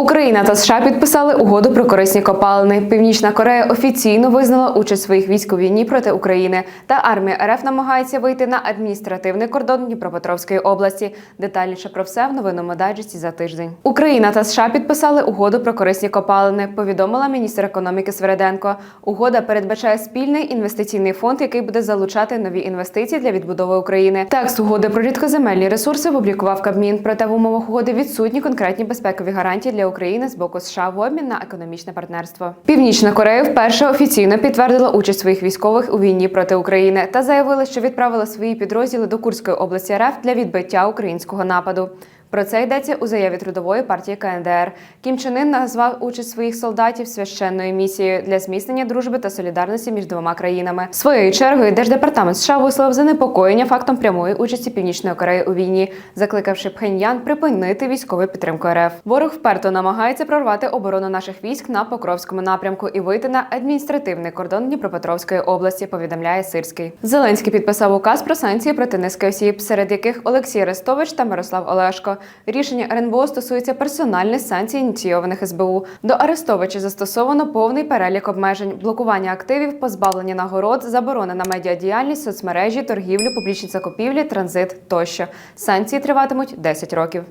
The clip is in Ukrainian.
Україна та США підписали угоду про корисні копалини. Північна Корея офіційно визнала участь своїх військ у війні проти України. Та армія РФ намагається вийти на адміністративний кордон Дніпропетровської області. Детальніше про все в новинному дайджесті за тиждень. Україна та США підписали угоду про корисні копалини. Повідомила міністр економіки Свереденко. Угода передбачає спільний інвестиційний фонд, який буде залучати нові інвестиції для відбудови України. Текст угоди про рідкоземельні ресурси опублікував Кабмін. Проте в умовах угоди відсутні конкретні безпекові гарантії для України з боку США в обмін на економічне партнерство. Північна Корея вперше офіційно підтвердила участь своїх військових у війні проти України та заявила, що відправила свої підрозділи до Курської області РФ для відбиття українського нападу. Про це йдеться у заяві трудової партії КНДР. Кім Чен Ын назвав участь своїх солдатів священною місією для зміцнення дружби та солідарності між двома країнами. Своєю чергою Держдепартамент США висловив занепокоєння фактом прямої участі Північної Кореї у війні, закликавши Пхеньян припинити військову підтримку РФ. Ворог вперто намагається прорвати оборону наших військ на Покровському напрямку і вийти на адміністративний кордон Дніпропетровської області. Повідомляє Сирський. Зеленський підписав указ про санкції проти низки осіб, серед яких Олексій Арестович та Мирослав Олешко. Рішення РНБО стосується персональних санкцій, ініційованих СБУ. До Арестовича застосовано повний перелік обмежень, блокування активів, позбавлення нагород, заборона на медіадіяльність, соцмережі, торгівлю, публічні закупівлі, транзит тощо. Санкції триватимуть 10 років.